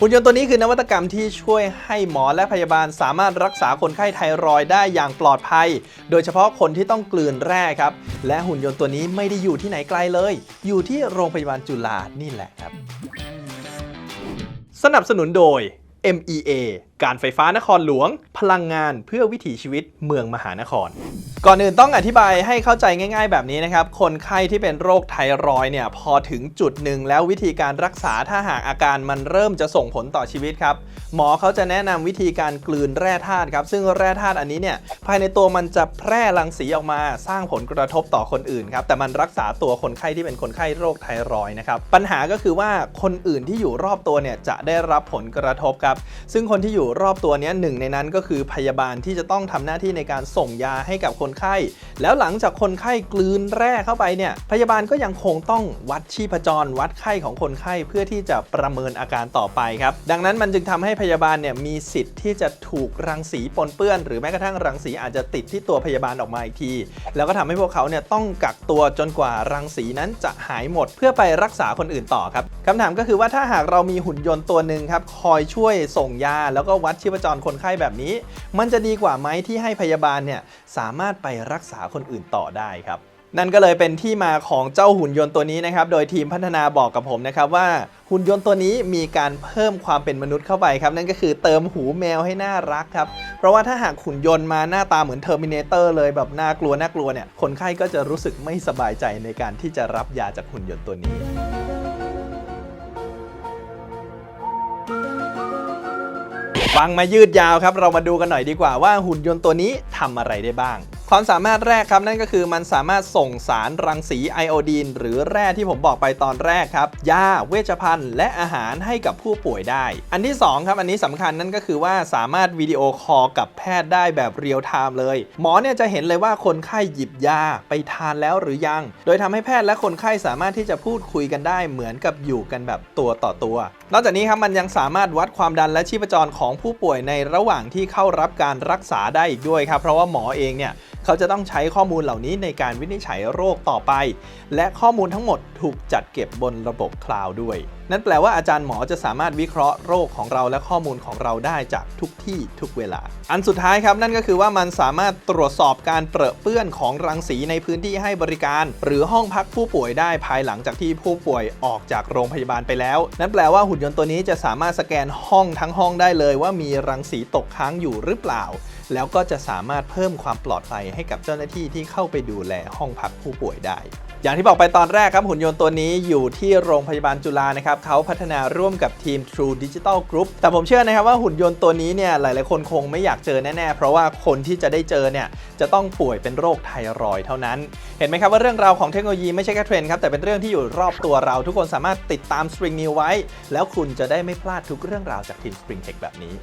หุ่นยนต์ตัวนี้คือนวัตกรรมที่ช่วยให้หมอและพยาบาลสามารถรักษาคนไข้ไทรอยด์ได้อย่างปลอดภัย โดยเฉพาะคนที่ต้องกลืนแร่ครับ และหุ่นยนต์ตัวนี้ไม่ได้อยู่ที่ไหนไกลเลย อยู่ที่โรงพยาบาลจุฬานี่แหละครับ สนับสนุนโดย MEA การไฟฟ้านครหลวง พลังงานเพื่อวิถีชีวิตเมืองมหานคร ก่อนอื่นต้องอธิบายให้เข้าใจง่าย ๆ แบบนี้นะครับ คนไข้ที่เป็นโรคไทรอยด์เนี่ยพอถึงจุดหนึ่งแล้ววิธีการรักษาถ้าหากอาการมันเริ่มจะส่งผลต่อชีวิตครับ หมอเขาจะแนะนำวิธีการกลืนแร่ธาตุครับ ซึ่งแร่ธาตุอันนี้เนี่ยภายในตัวมันจะแพร่รังสีออกมาสร้างผลกระทบต่อคนอื่นครับแต่มันรักษาตัวคนไข้ที่เป็นคนไข้โรคไทรอยด์นะครับปัญหาก็คือว่าคนอื่นที่อยู่รอบตัวเนี่ยจะได้รับผลกระทบครับ ซึ่งคนที่อยู่รอบตัวเนี้ยหนึ่งในนั้นก็คือพยาบาลที่จะต้องทำหน้าที่ในการส่งยาให้กับคนไข้ แล้วหลังจากคนไข้กลืนแร่เข้าไปเนี่ยพยาบาลก็ยังคงต้องวัดชีพจร วัดไข้ของคนไข้เพื่อที่จะประเมินอาการต่อไปครับ ดังนั้นมันจึงทำให้พยาบาลเนี่ยมีสิทธิ์ที่จะถูกรังสีปนเปื้อน หรือแม้กระทั่งรังสีอาจจะติดที่ตัวพยาบาลออกมาอีกที แล้วก็ทำให้พวกเขาเนี่ยต้องกักตัวจนกว่ารังสีนั้นจะหายหมด เพื่อไปรักษาคนอื่นต่อครับคำถามก็คือว่าถ้าหากเรามีหุ่นยนต์ตัวหนึ่งครับคอยช่วยส่งยา แล้วก็วัดชีพจรคนไข้แบบนี้ มันจะดีกว่าไหมที่ให้พยาบาลเนี่ยสามารถไปรักษาคนอื่นต่อได้ครับนั่นก็เลยเป็นที่มาของเจ้าหุ่นยนต์ตัวนี้นะครับ โดยทีมพัฒนาบอกกับผมนะครับว่าหุ่นยนต์ตัวนี้มีการเพิ่มความเป็นมนุษย์เข้าไปครับ นั่นก็คือเติมหูแมวให้น่ารักครับ เพราะว่าถ้าหากหุ่นยนต์มาหน้าตาเหมือนเทอร์มินเตอร์เลยแบบน่ากลัวน่ากลัวเนี่ย คนไข้ก็จะรู้สึกไม่สบายใจในการที่จะรับยาจากหุ่นยนต์ตัวนี้ฟังมายืดยาวครับ เรามาดูกันหน่อยดีกว่าว่าหุ่นยนต์ตัวนี้ทำอะไรได้บ้าง ความสามารถแรกครับนั่นก็คือมันสามารถส่งสารรังสีไอโอดีน หรือแร่ที่ผมบอกไปตอนแรกครับยาเวชภัณฑ์ และอาหารให้กับผู้ป่วยได้ อันที่ 2 ครับ อันนี้สำคัญนั่นก็คือว่าสามารถวิดีโอคอลกับแพทย์ได้แบบเรียลไทม์เลย หมอเนี่ยจะเห็นเลยว่าคนไข้หยิบยาไปทานแล้วหรือยัง โดยทำให้แพทย์และคนไข้สามารถที่จะพูดคุยกันได้เหมือนกับอยู่กันแบบตัวต่อตัว นอกจากนี้ครับมันยังสามารถวัดความดันและชีพจรของผู้ป่วยในระหว่างที่เข้ารับการรักษาได้อีกด้วยครับเพราะว่าหมอเองเนี่ย เขาจะต้องใช้ข้อมูลเหล่านี้ในการวินิจฉัยโรคต่อไป และข้อมูลทั้งหมดถูกจัดเก็บบนระบบคลาวด์ด้วย นั่นแปลว่าอาจารย์หมอจะสามารถวิเคราะห์โรคของเราและข้อมูลของเราได้จากทุกที่ทุกเวลา อันสุดท้ายครับนั่นก็คือว่ามันสามารถตรวจสอบการเปรอะเปื้อนของรังสีในพื้นที่ให้บริการ หรือห้องพักผู้ป่วยได้ภายหลังจากที่ผู้ป่วยออกจากโรงพยาบาลไปแล้ว นั่นแปลว่าหุ่นยนต์ตัวนี้จะสามารถสแกนห้องทั้งห้องได้เลยว่ามีรังสีตกค้างอยู่หรือเปล่า แล้วก็จะสามารถเพิ่มความปลอดภัยใให้กับเจ้าหน้าที่ที่เข้าไปดูแลห้องพักผู้ป่วยได้ อย่างที่บอกไปตอนแรกครับหุ่นยนต์ตัวนี้อยู่ที่โรงพยาบาลจุฬานะครับเขาพัฒนาร่วมกับทีม True Digital Group แต่ผมเชื่อนะครับว่าหุ่นยนต์ตัวนี้เนี่ยหลายๆ คนคงไม่อยากเจอแน่ๆ เพราะว่าคนที่จะได้เจอเนี่ยจะต้องป่วยเป็นโรคไทรอยเท่านั้น เห็นไหมครับว่าเรื่องราวของเทคโนโลยีไม่ใช่แค่เทรนด์ครับแต่เป็นเรื่องที่อยู่รอบตัวเรา ทุกคนสามารถติดตาม Spring New ไว้ แล้วคุณจะได้ไม่พลาดทุกเรื่องราวจากทีม Spring Tech แบบนี้